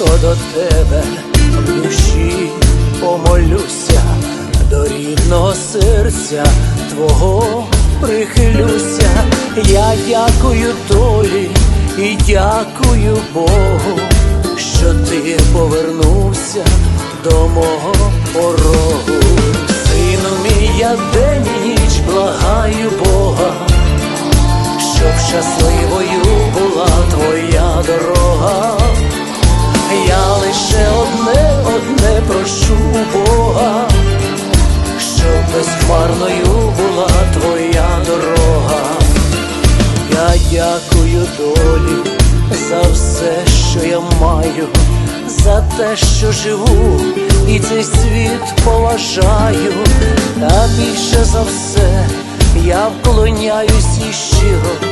близько до тебе в душі помолюся, до рідного серця твого прихилюся. Я дякую долі і дякую Богу, що ти повернувся до мого порогу. Сину мій, я день і ніч благаю Бога, щоб щасливою була твоя дорога. Безхмарною була твоя дорога. Я дякую долі за все, що я маю, за те, що живу, і цей світ поважаю, та більше за все я вклоняюсь і щиро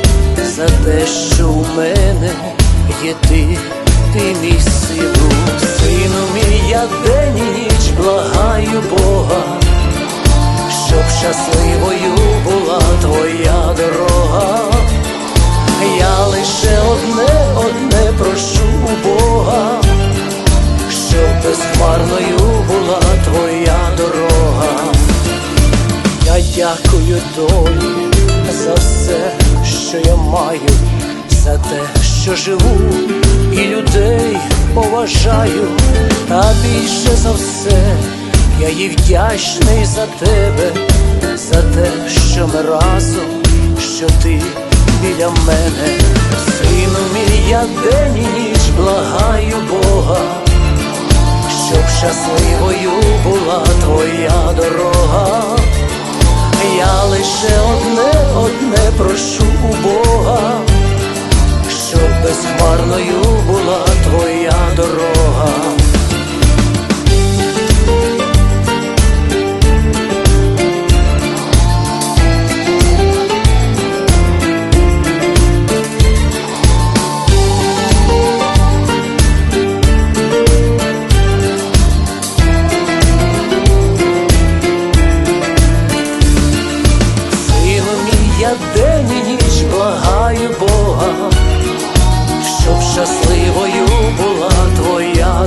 за те, що у мене є ти, ти мій сину, сину мій, я день і ніч благаю Бога щасливою була твоя дорога. Я лише одне, одне прошу Бога, щоб безхмарною була твоя дорога. Я дякую долі за все, що я маю, за те, що живу, і людей поважаю, та більше за все я їй вдячний за тебе, за те, що ми разом, що ти біля мене, сину мій, я день і ніч благаю Бога, щоб щасливою була твоя дорога. Я лише одне, одне прошу у Бога, щоб безхмарною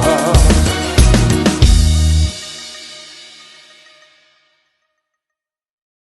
啊